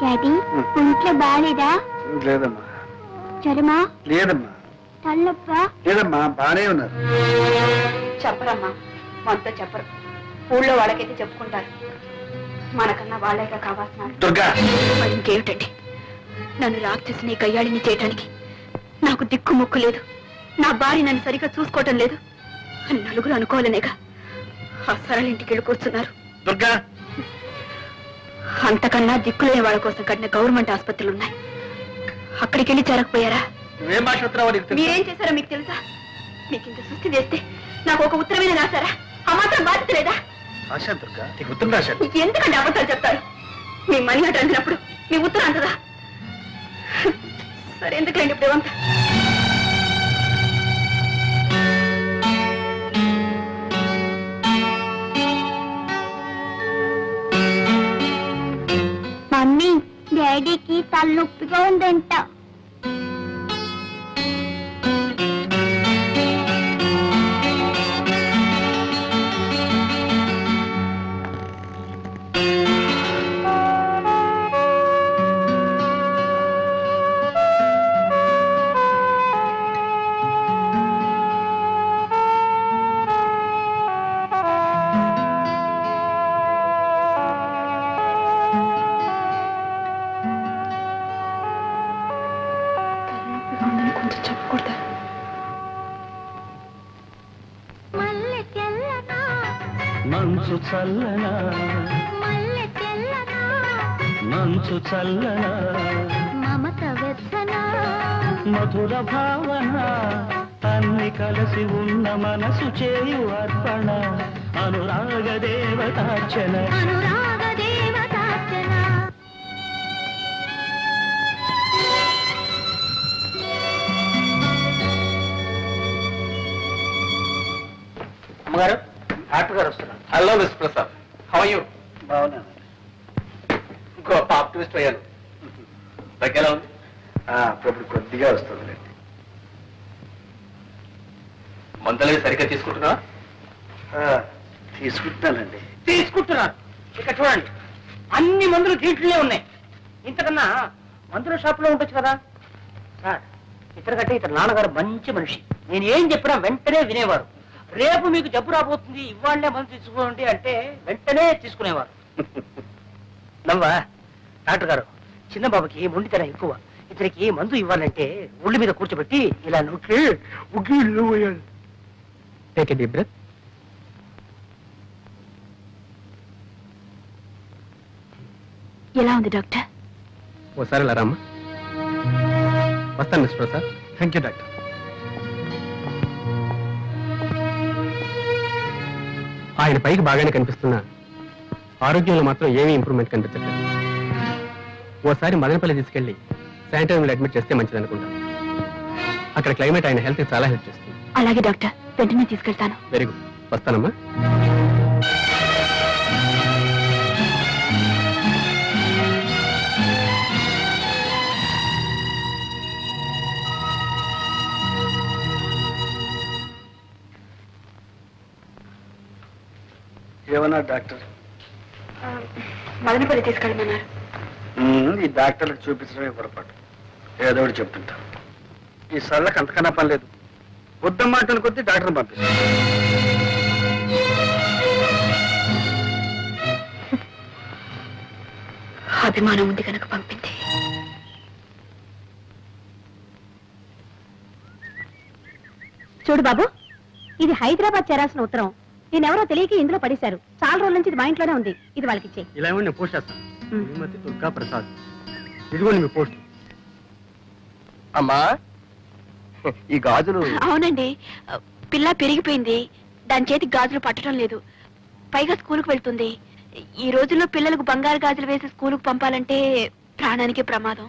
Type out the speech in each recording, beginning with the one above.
Daddy ఒంట్లో బాగాలేదా లేదమ్మా. జ్వరమా లేదమ్మా. తల్లొప్ప లేదమ్మా బానే ఉన్నారు. చెప్పరమ్మా మనతో చెప్పరు. ఊళ్ళో వాళ్ళకైతే చెప్పుకుంటారు. మనకన్నా వాళ్ళేగా కావాల్సిన దుర్గా! మరి ఇంకేమిటండి? నన్ను రాక్షసిని గయ్యాళిని చేయటానికి నాకు దిక్కు ముక్కు లేదు. నా భార్య నన్ను సరిగ్గా చూసుకోవటం లేదు. అని నలుగురు అనుకోవాలనేగా ఆ సరళ ఇంటికి వెళ్ళి కూర్చున్నారు. దుర్గా! అంతకన్నా దిక్కులేని వాళ్ళ కోసం కట్టిన గవర్నమెంట్ ఆసుపత్రులు ఉన్నాయి అక్కడికి వెళ్ళి చేరకపోయారా నువ్వేం మాట్లాడుతున్నావో నీకు తెలుసా? మీరేం చేశారో మీకు తెలుసా? మీకు ఇంత సృష్టి చేస్తే నాకు ఒక ఉత్తరమైన రాశారా ఆ మాత్రం బాధ్యత లేదా రాశాను దుర్గా నీకు ఉత్తరం రాశాను. ఎందుకంటే అబద్ధాలు చెప్తారు? మీ మనీ అటు అందినప్పుడు మీ ఉత్తరం అంతదా సరే ఎందుకులేండి ఇప్పుడు ఇవంతా మమ్మీ డాడీకి తలనొప్పిగా ఉందంట. చల్లనా? మంచు చల్లనా? మమత వెచ్చనా మధుర భావన? అన్ని కలిసి ఉన్న మనసు చేయు అర్పణ. అనురాగ దేవతార్చన. అనురాగ దేవతార్చన. అమ్మగారు డాక్టర్ గారు వస్తున్నారు. Hello miss Prasad how you బాగున్నాను. ఇంకో ఆప్టిమిస్ట్ అయ్యాను. తగ్గేలా ఉంది. అప్పుడప్పుడు కొద్దిగా వస్తుంది మందులవి సరిగ్గా తీసుకుంటున్నా తీసుకుంటున్నానండి. తీసుకుంటున్నారు ఇక చూడండి. అన్ని మందులు దీంట్లోనే ఉన్నాయి. ఇంతకన్నా మందుల షాపులో ఉండొచ్చు కదా? సార్ ఇతర కంటే ఇతర నాన్నగారు మంచి మనిషి. నేను ఏం చెప్పినా వెంటనే వినేవారు. రేపు మీకు జబ్బు రాబోతుంది ఇవాళ్ళే మందు తీసుకోండి అంటే వెంటనే తీసుకునేవారు. నవ్వా? డాక్టర్ గారు చిన్న బాబుకి మొండితనం ఎక్కువ. ఇతనికి మందు ఇవ్వాలంటే ఒళ్ళు మీద కూర్చోబెట్టి ఇలా నొక్కి ఉగ్గి టేక్ డీప్ బ్రెత్ ఎలా ఉంది డాక్టర్? ఓసారి ఇలా రామ్మా. వస్తాను miss Prasad. Thank you doctor. ఆయన పైకి బాగానే కనిపిస్తున్నా. ఆరోగ్యంలో మాత్రం ఏమీ ఇంప్రూవ్మెంట్ కనిపించట్లేదు. ఓసారి మదనపల్లి తీసుకెళ్ళి శానిటోరియంలో అడ్మిట్ చేస్తే మంచిది అనుకుంటా. అక్కడ క్లైమేట్ ఆయన హెల్త్ చాలా హెల్ప్ చేస్తుంది. అలాగే డాక్టర్ వెంటనే తీసుకెళ్తాను. Very good. వస్తానమ్మా. ఏమన్నా డాక్టర్? మదనపల్లి తీసుకెళ్ళమన్నారు ఈ డాక్టర్లకు చూపించడమే పొరపాటు. ఏదో ఒకటి చెప్తుంటా. ఈ సళ్ళకి అంతకన్నా పని లేదు. వద్దమ్మాట కొద్దీ డాక్టర్ని పంపిస్తాను అభిమానం ఉంది కనుక పంపింది. చూడు బాబు ఇది హైదరాబాద్ చేరాల్సిన ఉత్తరం. నేనెవరో తెలియక ఇందులో పడేశారు. చాలా రోజుల నుంచి ఇది మా ఇంట్లోనే ఉంది. ఇది వాళ్ళకి ఇచ్చే ఇలా ఇవ్వండి నేను పోస్ట్ చేస్తాను. శ్రీమతి దుర్గా ప్రసాద్ ఇదిగోండి మీ పోస్ట్. అమ్మా ఈ గాజులు. అవునండి. పిల్ల పెరిగిపోయింది. దాని చేతికి గాజులు పట్టడం లేదు. పైగా స్కూల్కి వెళ్తుంది. ఈ రోజుల్లో పిల్లలకు బంగారు గాజులు వేసి స్కూల్కి పంపాలంటే ప్రాణానికి ప్రమాదం.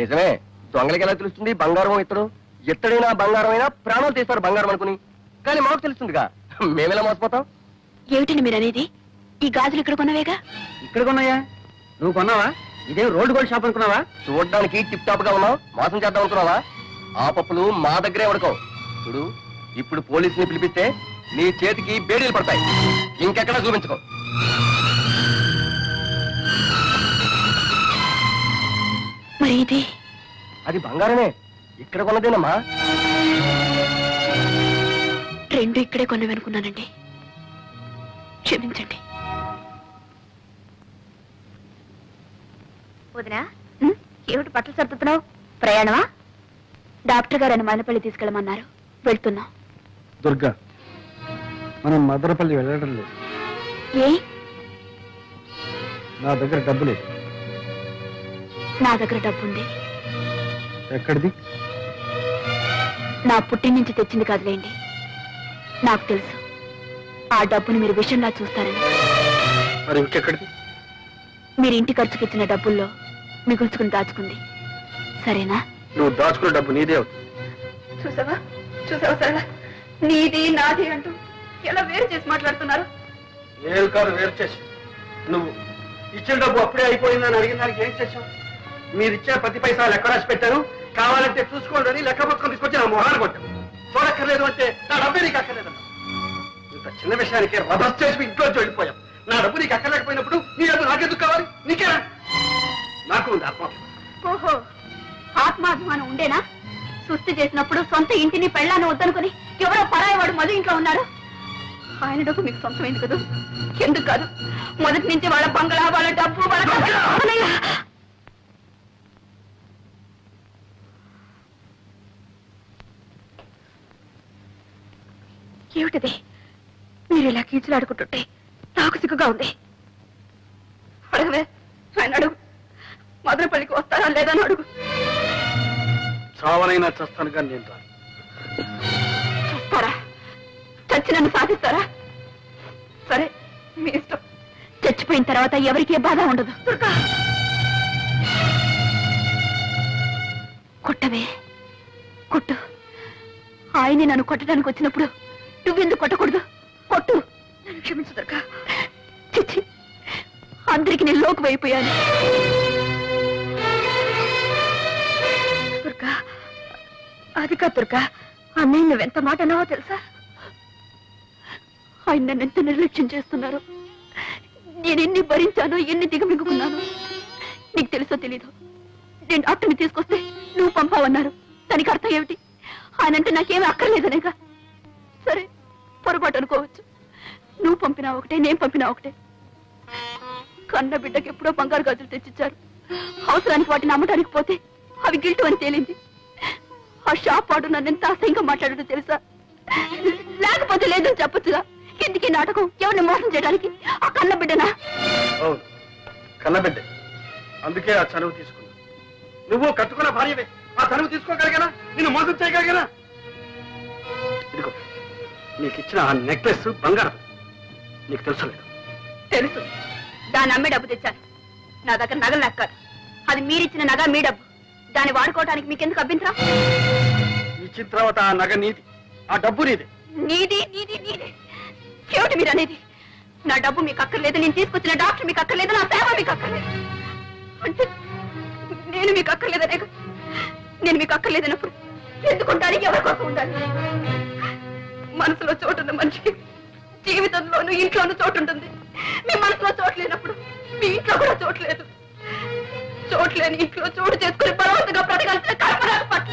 నిజమే. దొంగలకి ఎలా తెలుస్తుంది? బంగారం ఇతడు. ఎత్తడైనా బంగారమైనా ప్రాణాలు తీస్తారు బంగారం అనుకుని. కానీ మాకు తెలుస్తుందిగా. మేమెలా మోసపోతాం? ఏమిటండి మీరు అనేది ఈ గాజులు ఇక్కడ కొన్నవేగా? ఇక్కడ కొన్నాయా? నువ్వు కొన్నావా? ఇదేం రోడ్డు గోల్డ్ షాప్ అనుకున్నావా? చూడడానికి టిప్ టాప్గా ఉన్నావు. మోసం చేద్దాం అనుకున్నావా? ఆ పప్పులు మా దగ్గరే ఉడకవు చూడు ఇప్పుడు పోలీసుని పిలిపిస్తే నీ చేతికి బేడీలు పడతాయి. ఇంకెక్కడా చూపించుకో. మరి ఇది? అది బంగారమే. ఇక్కడ కొన్నదేనమ్మా. రెండు ఇక్కడే కొన్నవనుకున్నానండి. క్షమించండి. వదినా ఏమిటి బట్టలు సర్దుతున్నావు? ప్రయాణమా? డాక్టర్ గారు మదనపల్లి తీసుకెళ్ళమన్నారు. వెళ్తున్నాం. దుర్గా మనం మదనపల్లి వెళ్ళడం లేదు. ఏ? నా దగ్గర డబ్బు లేదు. నా దగ్గర డబ్బుంది. ఎక్కడిది? నా పుట్టిన నుంచి తెచ్చింది కాదులేండి. నాకు తెలుసు. ఆ డబ్బుని మీరు విషయంలా చూస్తారని. మరి ఇంకెక్కడిది? మీరు ఇంటి ఖర్చుకి ఇచ్చిన డబ్బుల్లో మిగుల్చుకుని దాచుకుంది. సరేనా? నువ్వు దాచుకున్న డబ్బు నీదే అవుతుంది. చూసావా? చూసావా సరళ? నీది నాది అంటూ ఎలా వేరు చేసి మాట్లాడుతున్నారు? నేను కాదు వేరు చేసి. నువ్వు ఇచ్చిన డబ్బు అప్పుడే అయిపోయిందని అడిగిన దానికి ఏం చేశావు? మీరు ఇచ్చే పది పైసలు ఎక్కడ రాసి పెట్టారు కావాలంటే చూసుకోండి అని లెక్క పుస్తకం తీసుకొచ్చి నా మొహాన్ని కొట్టాను. చూడక్కర్లేదు అంటే నా డబ్బే నీకు అక్కర్లేదు ఇంత చిన్న విషయానికి రభస్ చేసి ఇంట్లో వెళ్ళిపోయాం. నా డబ్బు నీకు అక్కర్లేకపోయినప్పుడు నీ డబ్బు నాకెందుకు కావాలి? నీకేనా? నాకు ఉంది ఆత్మ ఓహో ఆత్మాభిమానం ఉండేనా? సుస్థి చేసినప్పుడు సొంత ఇంటిని పెళ్ళాన్ని వద్దనుకుని ఎవరో పరాయి వాడు మధు ఇంట్లో ఉన్నారు ఆయన డబ్బు మీకు సొంతమైంది కదా? ఎందుకు కాదు? మొదటి నుంచి వాళ్ళ బంగళా వాళ్ళ డబ్బు వాళ్ళ ఏమిటిది మీరు ఇలా కీచులాడుకుంటుంటే నాకు సిగ్గుగా ఉంది. అడగవే ఆయన అడుగు. మదనపల్లికి వస్తారా లేదా అని అడుగు. చావనైనా చస్తాను కానీ నేను రాను. చస్తారా? చచ్చి నన్ను సాధిస్తారా? సరే మీ ఇష్టం. చచ్చిపోయిన తర్వాత ఎవరికి బాధ ఉండదు. కొట్టవే. కొట్టు. ఆయన్ని నన్ను కొట్టడానికి వచ్చినప్పుడు నువ్వెందుకు కొట్టకూడదు? కొట్టు. నన్ను క్షమించు దొరక చిచ్చి అందరికి నేను లోకు అయిపోయాను. దుర్గా అది కాదు దుర్గా అన్నయ్య నువ్వెంత మాట అన్నావో తెలుసా? ఆయన నన్ను ఎంత నిర్లక్ష్యం చేస్తున్నారు. నేను ఎన్ని భరించానో ఎన్ని దిగమింగుకున్నాను. నీకు తెలుసో తెలీదు? నేను డాక్టర్ని తీసుకొస్తే నువ్వు పంపావన్నారు. దానికి అర్థం ఏమిటి? ఆయనంటే నాకేమీ అక్కర్లేదనేగా. పొరపాటు అనుకోవచ్చు నువ్వు పంపినా ఒకటే నేను పంపినా ఒకటే. కన్న బిడ్డకి ఎప్పుడో బంగారు గాజులు తెచ్చిచ్చారు. అవసరానికి వాటిని అమ్మడానికి పోతే అవి గిల్టు అని తేలింది. ఆ షాప్ వాడు నన్ను ఎంత అసహ్యంగా మాట్లాడాడో తెలుసా? లేకపోతే లేదని చెప్పొచ్చుగా? ఎందుకీ నాటకం ఎవరిని మోసం చేయడానికి? ఆ కన్న బిడ్డనా? కన్నబిడ్డ అందుకే ఆ చనువు తీసుకున్నా నువ్వు కట్టుకున్న భార్యవే. ఆ చనువు తీసుకోగలిగానా? నిన్ను మోసం చేయగలిగానా? నీకు ఇచ్చిన ఆ నెక్లెస్ బంగారం. నీకు తెలుసు లేదు తెలుసు. దాన్ని అమ్మే డబ్బు తెచ్చాను. నా దగ్గర నగలు లెక్కారు అది మీరిచ్చిన నగ మీ డబ్బు. దాన్ని వాడుకోవడానికి మీకెందుకు అభ్యంతరం? ఇచ్చిన తర్వాత ఆ నగ నీది. ఆ డబ్బు నీది. నీది నీది నీది. ఏమిటి మీరు అనేది? నా డబ్బు మీకు అక్కర్లేదు నేను తీసుకొచ్చిన డాక్టర్ మీకు అక్కర్లేదు నా సేవ మీకు అక్కర్లేదు అంటే నేను మీకు అక్కర్లేదనే? నేను మీకు అక్కర్లేదన్నప్పుడు ఎందుకుంటానికి ఎవరి కోసం ఉండాలి? మనసులో చోటు ఉన్న మనిషికి జీవితంలోనూ ఇంట్లోనూ చోటు ఉంటుంది మీ మనసులో చోటు లేనప్పుడు మీ ఇంట్లో కూడా చోటు లేదు. చోటు లేని ఇంట్లో చోటు చేసుకుని బలవంతంగా బ్రతకాల్సిన కల్పన పట్ల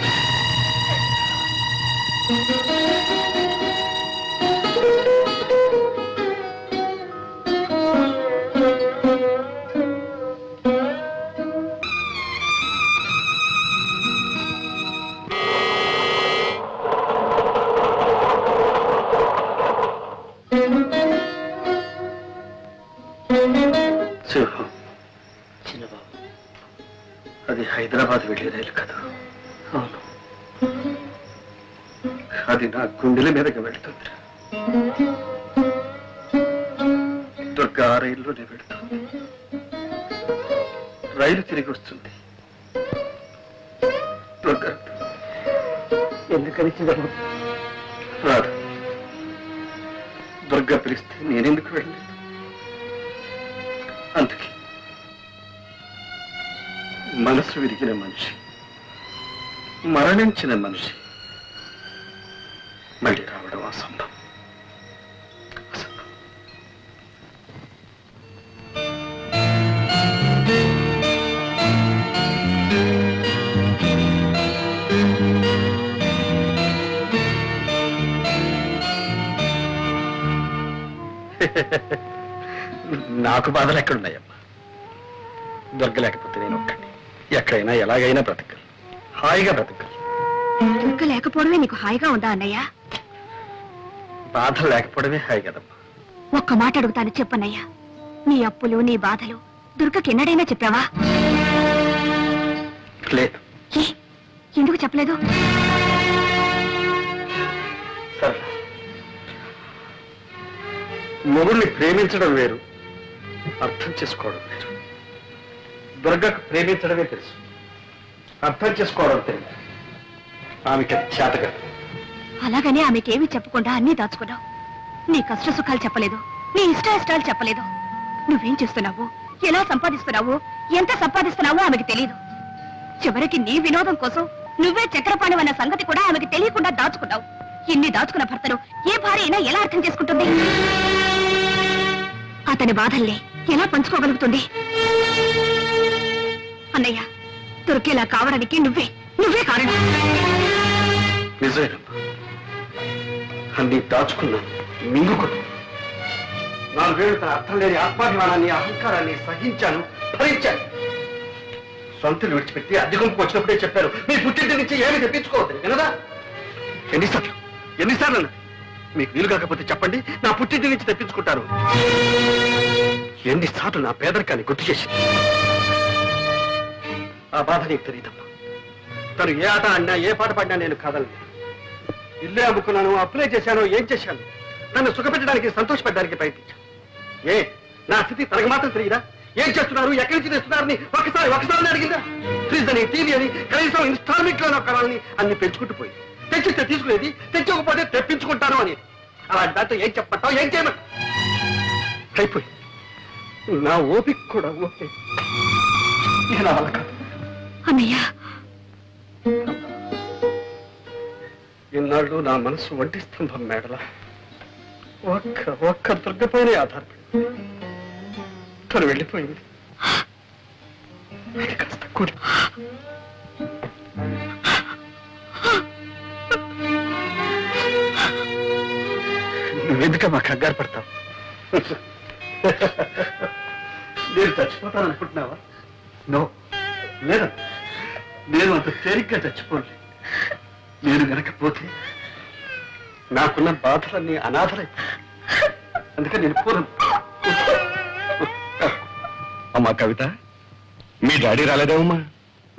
సింహం అది హైదరాబాద్ వెళ్ళే రైలు కదా. అవును. అది నా గుండెల మీదకి వెళ్తుంది. దుర్గా ఆ రైల్లోనే వెళుతుంది. రైలు తిరిగి వస్తుంది. దుర్గా. ఎందుకని రాదు. దుర్గా పిలిస్తే నేనెందుకు వెళ్ళలేదు? అందుకే. మనసు విరిగిన మనిషి. మరణించిన మనిషి. మళ్ళీ రావడం అసంభవం. నాకు బాధలు ఎక్కడున్నాయమ్మా? దొరకలేకపోతే నేను ఒక్కడి ఎక్కడైనా ఎలాగైనా బ్రతకగలను హాయిగా బ్రతకగలను దుర్గ లేకపోవడమే నీకు హాయిగా ఉందా అన్నయ్య? బాధ లేకపోవడమే హాయి కదమ్మా. ఒక్క మాట అడుగుతాను చెప్పన్నయ్యా నీ అప్పులు నీ బాధలు దుర్గకి ఎన్నడైనా చెప్పావా? లేదు. ఏ? ఎందుకు చెప్పలేదు? సరే. మొగుడిని ప్రేమించడం వేరు అర్థం చేసుకోవడం వేరు. దుర్గకు ప్రేమించడమే తెలుసు. అర్థం చేసుకోవడం తెలియదు. ఆమెకి అది అలాగని ఆమెకేమీ చెప్పకుండా అన్నీ దాచుకున్నావు. నీ కష్ట సుఖాలు చెప్పలేదు. నీ ఇష్టాయిష్టాలు చెప్పలేదు. నువ్వేం చేస్తున్నావు? ఎలా సంపాదిస్తున్నావు? ఎంత సంపాదిస్తున్నావో ఆమెకి తెలియదు చివరికి నీ వినోదం కోసం నువ్వే చక్రపాణి అన్న సంగతి కూడా ఆమెకి తెలియకుండా దాచుకున్నావు. ఇన్ని దాచుకున్న భర్తను ఏ భార్య అయినా ఎలా అర్థం చేసుకుంటుంది? అతని బాధల్ని ఎలా పంచుకోగలుగుతుంది? అన్నయ్య దొరికేలా కావడానికి నువ్వే నువ్వే కారణం. నిజమేనమ్మా అన్ని దాచుకున్నాను మింగుకున్నాను. నాలుగేళ్ళు తన అర్థం లేని ఆత్మాభిమానాన్ని అహంకారాన్ని సహించాను భరించాను. సొంతలు విడిచిపెట్టి అద్దెకంపు వచ్చినప్పుడే చెప్పారు మీ పుట్టింటి నుంచి ఏమి తెప్పించుకోవద్దు వినదా? ఎన్నిసార్లు ఎన్నిసార్లు మీకు వీలు కాకపోతే చెప్పండి నా పుట్టింటి నుంచి తెప్పించుకుంటాను. ఎన్నిసార్లు నా పేదరికాన్ని గుర్తు చేసి ఆ బాధ నీకు తెలియదమ్మా. తను ఏ ఆట ఆడినా ఏ పాట పాడినా నేను కాదలను. ఇల్లే అమ్ముకున్నాను అప్లై చేశాను ఏం చేశాను? నన్ను సుఖపెట్టడానికి సంతోషపెట్టడానికి ప్రయత్నించాను ఏ నా స్థితి తనకు మాత్రం తెలియదా? ఏం చేస్తున్నారు ఎక్కడి నుంచి తెస్తున్నారని ఒకసారి ఒకసారి అడిగిందా? ఫ్రిజ్ అని టీవీ అని కనీసం ఇన్స్టాల్మెంట్లో కొనాలని అన్ని పెంచుకుంటూ పోయి తెచ్చిస్తే తీసుకునేది తెచ్చకపోతే తెప్పించుకుంటాను అని. అలాంటి దాంతో ఏం చెప్పమంటావు ఏం చేయమంటావు? అయిపోయి నా ఓపిక కూడా ఓకే. నేను అలా కాదు. అన్నయ్య. ఇన్నాళ్ళు నా మనసు ఒంటి స్తంభం మేడల. ఒక్క ఒక్క దుర్గపైనే ఆధారపడి. తను వెళ్ళిపోయింది. కాస్త కూలి. నువ్వెందుకమ్మా కంగారు పడతావు? నేను చచ్చిపోతాను అనుకుంటున్నావా నో. లేదు. నేను అంత తేలిగ్గా చచ్చిపోలే నేను వెనకపోతే నాకున్న బాధలన్నీ అనాథలై. అందుకని నేను పూర్వం అమ్మా కవిత మీ డాడీ రాలేదేమమ్మా?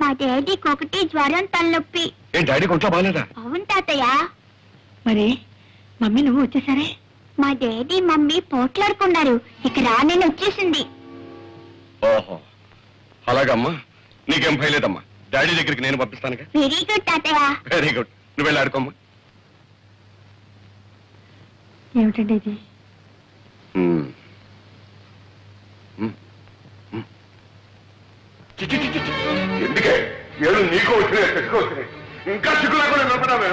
మా డాడీకి ఒకటి జ్వరం తలనొప్పి. ఏ డాడీ కొంట్లో బాగాలేదా? అవును తాతయ్య. మరి మమ్మీ నువ్వు వచ్చేసరే? మా డాడీ మమ్మీ పోట్లాడుకున్నారు. ఇక రానని వచ్చేసింది. ఓహో. అలాగమ్మా. నీకేం భయలేదమ్మా డాడీ దగ్గరికి నేను పంపిస్తానుగా. వెరీ గుడ్ తాతయ్య. వెరీ గుడ్ నువ్వు వెళ్ళి ఆడుకోమ్మా. ఏమిటండి ఇది. చి, చి, చి, చి, చి. ఎందుకే? ఏడు నీకు వచ్చినాయి ఇంకా చిక్కు లేకుండా నిలబడామే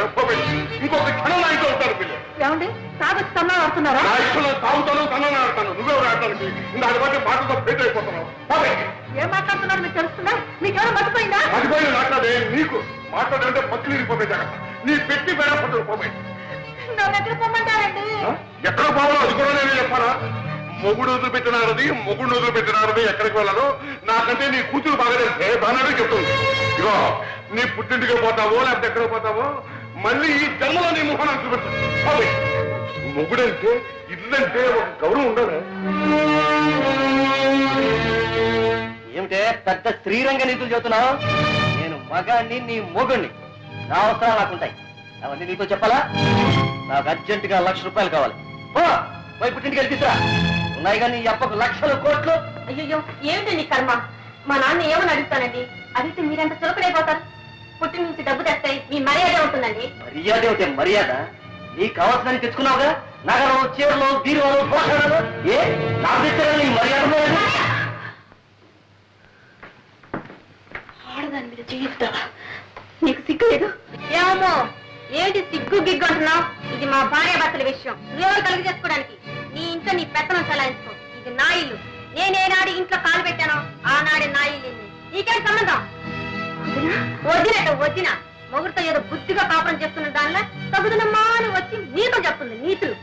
ఇంకొక క్షణం నా ఇంట్లో ఉంటారు పిల్లలు ఏమండి? తాగొచ్చి తన్నా ఆడుతున్నారా? నా ఇష్టంలో తాగుతాను తనని ఆడతాను. నువ్వెవరు ఆడటానికి. దాని బట్టి మాటతో పేట అయిపోతున్నావు. పోవే. ఏం మాట్లాడుతున్నారు మీకు తెలుస్తుందా? మీకేమైనా మర్చిపోయిందా? మర్చిపోయి మాట్లాడే నీకు. మాట్లాడంటే పక్కలు ఇరిపోతే జాగ్రత్త. నీ పెట్టి పేడ పట్టుకు పోవే. నా దగ్గర పొమ్మంటారండి. ఎక్కడ పోవాలో అది కూడా నేను చెప్పాలా? మొగుడు వదిలిపెట్టినారది మొగుడు వదిలిపెట్టినారది ఎక్కడికి వెళ్ళాలో? నాకంటే నీ కూతురు బాగా తెలిసే బాగానే చెప్తుంది. ఇగో నీ పుట్టింటికి పోతావో లేకపోతే ఎక్కడ పోతావో? మళ్ళీ ఈ జన్మలో నీ ముఖాన్ని చూపెట్టు. మొగుడంటే ఇల్లంటే ఒక గౌరవం ఉండాలి. ఏమిటే పెద్ద శ్రీరంగ నీతులు చెబుతున్నావు? నేను మగాణ్ణి నీ మొగుణ్ణి. నా అవసరాలు నాకుంటాయి అవన్నీ నీతో చెప్పాలా? నాకు అర్జెంటుగా లక్ష రూపాయలు కావాలి. ఓ పోయి పుట్టింటికి తీసురా ఉన్నాయి కానీ అప్పకు లక్షల కోట్లు. అయ్యో ఏమిటి నీ కర్మ? మా నాన్న ఏమని అడుగుతానండి అడిగితే మీరంత చులకడైపోతారు పుట్టి నుంచి డబ్బు తెస్తాయి మీ మర్యాద ఉంటుందండి. మర్యాద ఏమిటి మర్యాద? నీకు కావాల్సిన తెచ్చుకున్నావుగా? నగరం చీరలు బీరువాలు పోషణలు? ఏ? నాకు తెచ్చారా నీ మర్యాద? ఆడదాని మీద చేయిస్తావా? నీకు సిగ్గు లేదు? ఏమో ఏంటి సిగ్గు గిగ్గు అంటున్నావు? ఇది మా భార్య భర్తల విషయం. నువ్వెవరు కలిగి చేసుకోవడానికి? నీ ఇంట్లో నీ పెత్తనం చలాయించుకో. ఇది నా ఇల్లు. నేనేనాడు ఇంట్లో కాలు పెట్టానో ఆనాడే నా ఇల్లు. నీకేం సంబంధం? వదిలేట వదిన. మొగుడితో ఏదో బుద్ధిగా కాపురం చేస్తున్న దానిలో తగుదనమ్మా అని వచ్చి నీతో చెప్తుంది నీతులు.